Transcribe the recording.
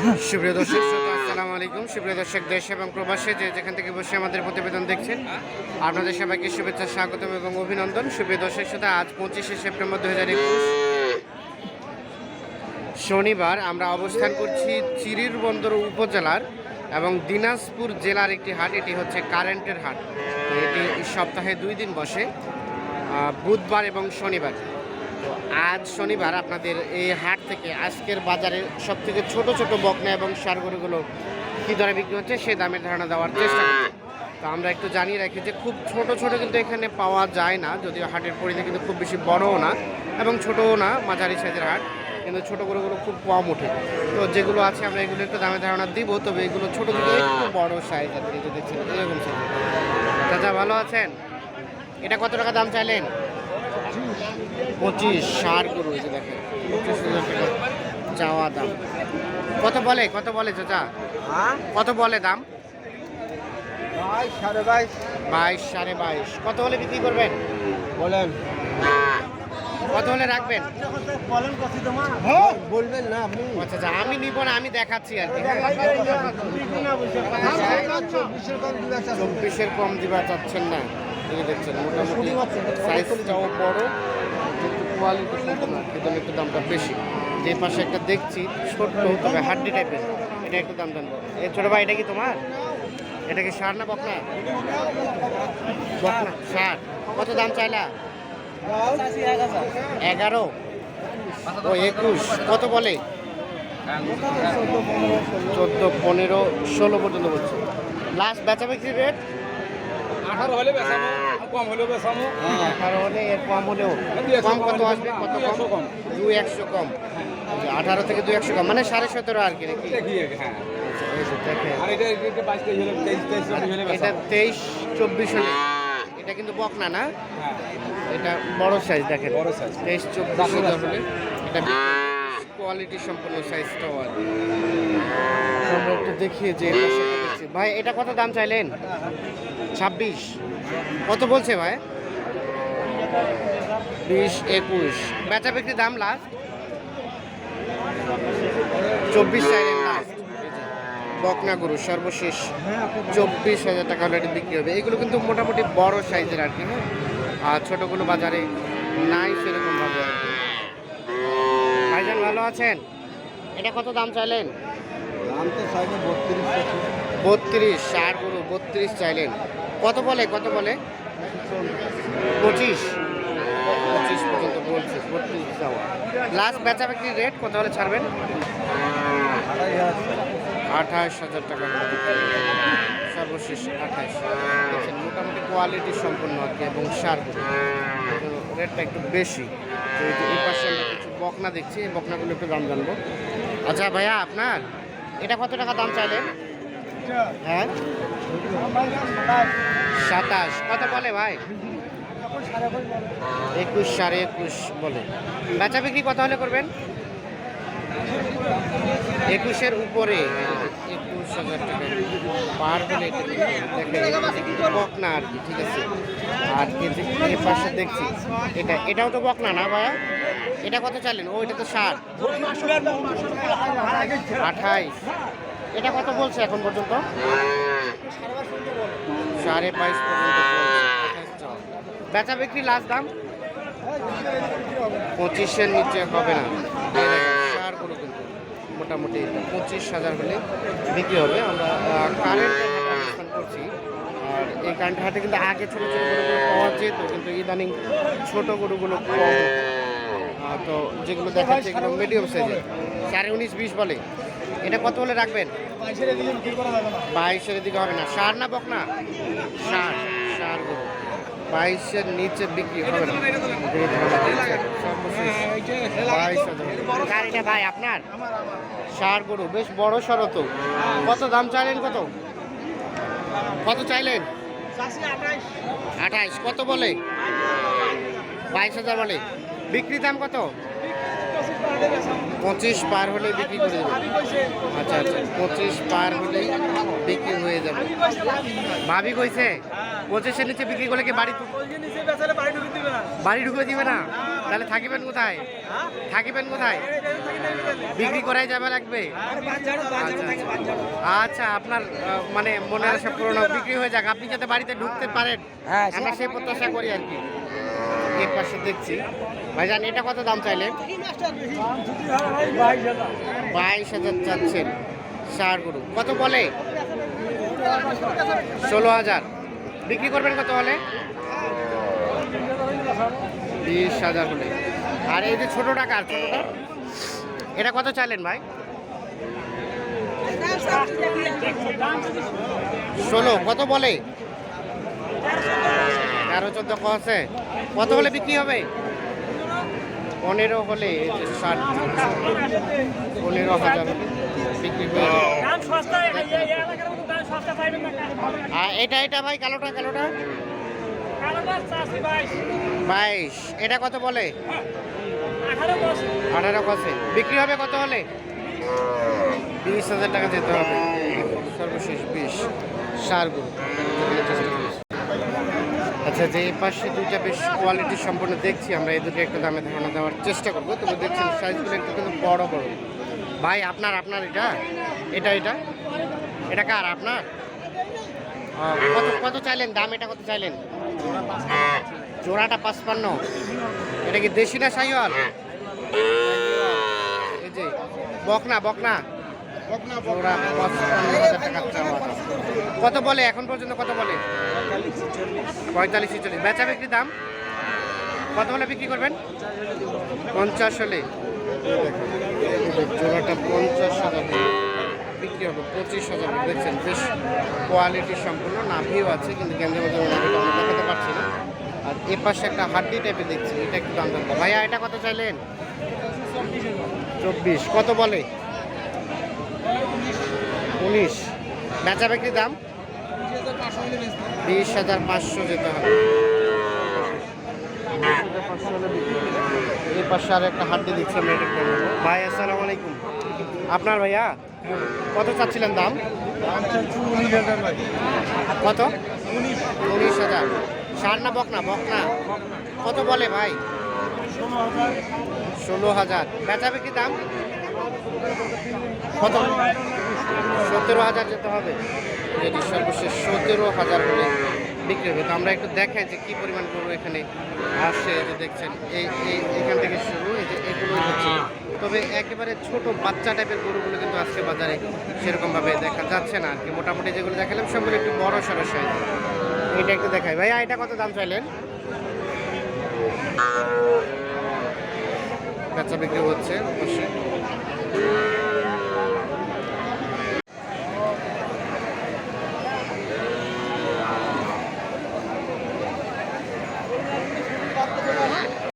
সুপ্রিয় দর্শক আসসালামু আলাইকুম। সুপ্রিয় দর্শক, দেশ এবং প্রবাসে যে যেখান থেকে বসে আমাদের প্রতিবেদন দেখছেন, আপনাদের সবাইকে শুভেচ্ছা, স্বাগতম এবং অভিনন্দন। সুপ্রিয় দর্শক, শ্রোতা, আজ পঁচিশে সেপ্টেম্বর দু হাজার একুশ শনিবার আমরা অবস্থান করছি চিরির বন্দর উপজেলার এবং দিনাজপুর জেলার একটি হাট, এটি হচ্ছে কারেন্টের হাট। এটি সপ্তাহে দুই দিন বসে বুধবার এবং শনিবার। আজ শনিবার আপনাদের এই হাট থেকে আজকের বাজারে সব থেকে ছোটো ছোটো বকনা এবং সারগরুগুলো কী দরে বিক্রি হচ্ছে সে দামের ধারণা দেওয়ার চেষ্টা করছি তো আমরা একটু জানিয়ে রাখি যে খুব ছোট ছোট কিন্তু এখানে পাওয়া যায় না, যদিও হাটের পরিধি কিন্তু খুব বেশি বড়ও না এবং ছোটও না, মাঝারি সাইজের হাট, কিন্তু ছোটো গরুগুলো খুব কম ওঠে। তো যেগুলো আছে আমরা এগুলো একটু দামে ধারণা দিব, তবে এগুলো ছোটো থেকে একটু বড় সাইজ আর কি এই যে দেখছেন, এরকম সাইজ। চাচা ভালো আছেন? এটা কত টাকা দাম চাইলেন? পঁচিশ ষাট গরু এই যে দেখেন পঁচিশ হাজার টাকা চাওয়া দাম। কত বলে কত বলে চাচা? হ্যাঁ? কত বলে দাম? বাইশ সাড়ে বাইশ। কত হলে বিক্রি করবেন? বলেন। কত হলে রাখবেন? বলেন বলবেন না আচ্ছা আচ্ছা আমি নিব না আমি দেখাচ্ছি আর কি। চব্বিশের কম দিবা চাচ্ছেন না। দেখছেন মোটামুটি সাইজটাও বড়। কোয়ালিটি কিন্তু একটু দামটা বেশি। যে পাশে একটা দেখছি, ছোট্ট, তবে হাড্ডি টাইপের এটা একটু দাম জানব। এ ছোটো ভাই, এটা কি তোমার? এটা কি সার না বকনা? বকনা, সার। কত দাম চাইলা? এগারো। ও একুশ। কত বলে? চোদ্দ, পনেরো, ষোলো পর্যন্ত বলছে। লাস্ট বেচা বিক্রি রেট আঠারো হলে বেসামো কম হলেও বেসামো আঠারো হলে এর কম হলেও। একশো কম কত আসবে? কত কম? কম। দুই একশো কম। আঠারো থেকে দুই একশো কম। মানে সাড়ে সতেরো আর কি নাকি? হ্যাঁ। আচ্ছা, এটা তেইশ চব্বিশ হলে। এটা কিন্তু বকনা না? হ্যাঁ। এটা বড় সাইজ দেখেন। বড় size। তেইশ চব্বিশ। হলে এটা কোয়ালিটি সম্পন্ন সাইজটাও আর। আমরা একটু দেখি যে দেখছি। ভাই, এটা কত দাম চাইলেন? ছাব্বিশ। কত বলছে ভাই? বিশ, একুশ। বেচা বিক্রি দাম লাস্ট চব্বিশ চাইলেন বকনা গরু, সর্বশেষ চব্বিশ হাজার টাকা অলরেডি বিক্রি হবে। এগুলো কিন্তু মোটামুটি বড় সাইজের আর কি হ্যাঁ? আর ছোটোগুলো বাজারে নাই সেরকম ভাবে আর কি। ভাইজান, ভালো আছেন? এটা কত দাম চাইলেন? দাম তো সাইডে বত্রিশ বত্রিশ ষাট গরু বত্রিশ চাইলেন। কত বলে কত বলে? পঁচিশ। পঁচিশ পর্যন্ত বলছে, বত্রিশ লাস্ট বেচা বিক্রির রেট কত হলে ছাড়বেন? আঠাশ হাজার টাকা। সর্বশেষ আঠাশ মোটামুটি কোয়ালিটি সম্পন্ন আর কি, এবং সার রেটটা একটু বেশি। পাশে কিছু বকনা দেখছি বকনাগুলো একটু দাম জানব। আচ্ছা ভাইয়া, আপনার? এটা কত টাকা দাম চাইলেন? হ্যাঁ? সাতাশ। কত বলে ভাই? একুশ সাড়ে একুশ বলে। বেচা বিক্রি কত হলে করবেন? একুশের উপরে। একুশ হাজার টাকা। পার হলে বকনা আর কি, ঠিক আছে? আর এর পাশে দেখছি, এটা, এটাও তো বকনা না ভাইয়া? এটা কত চাইলেন? ও, এটা তো ষাট। আঠাইশ। এটা কত বলছে এখন পর্যন্ত? সাড়ে বাইশ পর্যন্ত বলছে, 28 চাওয়া। বেচা বিক্রি লাস্ট দাম? পঁচিশের নিচে হবে না। সার গরু কিন্তু মোটামুটি পঁচিশ হাজার হলে বিক্রি হবে। আমরা অবস্থান করছি। আর এই কারেন্ট হাটে কিন্তু আগে ছোটো ছোটো গরুগুলো পাওয়া যেত কিন্তু ইদানিং ছোটো গরুগুলো তো যেগুলো দেখাচ্ছে এগুলো মিডিয়াম সাইজের সাড়ে উনিশ বিশ বলে। এটা কত বলে রাখবেন? বাইশের দিকে হবে না। সার না বক না সার সার গরু বাইশের নিচে বিক্রি হবে না। ভাই আপনার? সার গরু বেশ বড় সড়ো তো। কত দাম চাইলেন কত? কত চাইলেন? আঠাইশ। কত বলে? বাইশ হাজার বলে। বিক্রি দাম কত? পঁচিশ পার হলে বিক্রি করে দেবে। আচ্ছা আচ্ছা পঁচিশ পার হলে বিক্রি হয়ে যাবে। ভাবি কইছে পঁচিশের নিচে বিক্রি করলে কি বাড়ি বাড়ি ঢুকে দিবে না। তাহলে থাকিবেন কোথায়? থাকিবেন কোথায়? বিক্রি করাই যাবে লাগবে আচ্ছা আপনার মানে মনের আশা পূরণ হোক, বিক্রি হয়ে যাক। আপনি যাতে বাড়িতে ঢুকতে পারেন হ্যাঁ, আমরা সেই প্রত্যাশা করি আর কি। এর পাশে দেখছি। ভাইজান, এটা কত দাম চাইলেন বাইশ হাজার চাচ্ছেন ষাট গরু। কত বলে? ষোলো হাজার। বিক্রি করবেন কত হলে বিশ হাজার হলে। আর এই যে ছোট টাকা এটা কত চাইলেন ভাই? ষোলো, কত বলে? তেরো চোদ্দ আছে। কত হলে বিক্রি হবে? পনেরো হলে ষাট। পনেরো হাজার বিক্রি। এটা এটা ভাই, কালোটা কালোটা? বাইশ। এটা কত বলে? আঠারো কষে বিক্রি হবে কত হলে? বিশ হাজার টাকা যেতে হবে। সর্বশেষ বিশ। সার গরু আচ্ছা যে এই পাশে দুইটা বেশ কোয়ালিটি সম্পূর্ণ দেখছি আমরা এই দুটো একটু দামে ধারণা দেওয়ার চেষ্টা করব। তবে দেখছেন সাইজগুলো একটু কিন্তু বড় বড়। ভাই আপনার আপনার এটা? এটা এটা? এটা কার আপনার? কত কত চাইলেন? দাম এটা কত চাইলেন? জোড়াটা পাঁচপান্ন। এটা কি দেশি না সাইওয়াল এই যে বকনা বকনা। জোড়া পঁচপান্ন হাজার টাকা চাওয়া কত বলে? এখন পর্যন্ত কত বলে? পঁয়তাল্লিশ ছিচল্লিশ। বেচা বিক্রি দাম? কত হলে বিক্রি করবেন? পঞ্চাশ হলে। জোড়াটা পঞ্চাশ হাজার বিক্রি হবে পঁচিশ হাজার। দেখছেন বেশ কোয়ালিটি সম্পূর্ণ নাভিও আছে কিন্তু নাভিটা আমরা দেখাতে পারছি না। আর এ পাশে একটা হাড্ডি টাইপের দেখছি এটা একটু দাম দাম ভাইয়া এটা কত চাইলেন? চব্বিশ। কত বলে? উনিশ। বেচা বিক্রি দাম? বিশ হাজার পাঁচশো যেতে হবে। এই পাশে আর একটা হাড্ডি দিচ্ছি। ভাই, আসসালামু আলাইকুম। আপনার ভাইয়া, কত চাচ্ছিলেন দাম? কত? উনিশ হাজার। সার না বকনা? বকনা। কত বলে ভাই? ষোলো হাজার। বেচা বিক্রি দাম? সতেরো হাজার যেতে হবে। যেটি সর্বশেষ সতেরো হাজার হলে বিক্রি হবে। তো আমরা একটু দেখাই যে কী পরিমাণ গরু এখানে আসছে যে দেখছেন, এই এখান থেকে শুরু, এই যে এগুলোই হচ্ছে। তবে একেবারে ছোট বাচ্চা টাইপের গরুগুলো কিন্তু আজকে বাজারে সেরকমভাবে দেখা যাচ্ছে না আর কি মোটামুটি যেগুলো দেখালাম, সবগুলো একটু বড় সড়ো এটা একটু দেখাই। ভাইয়া, এটা কত দাম চাইলেন? বেচা বিক্রি হচ্ছে, অবশ্যই। Amen.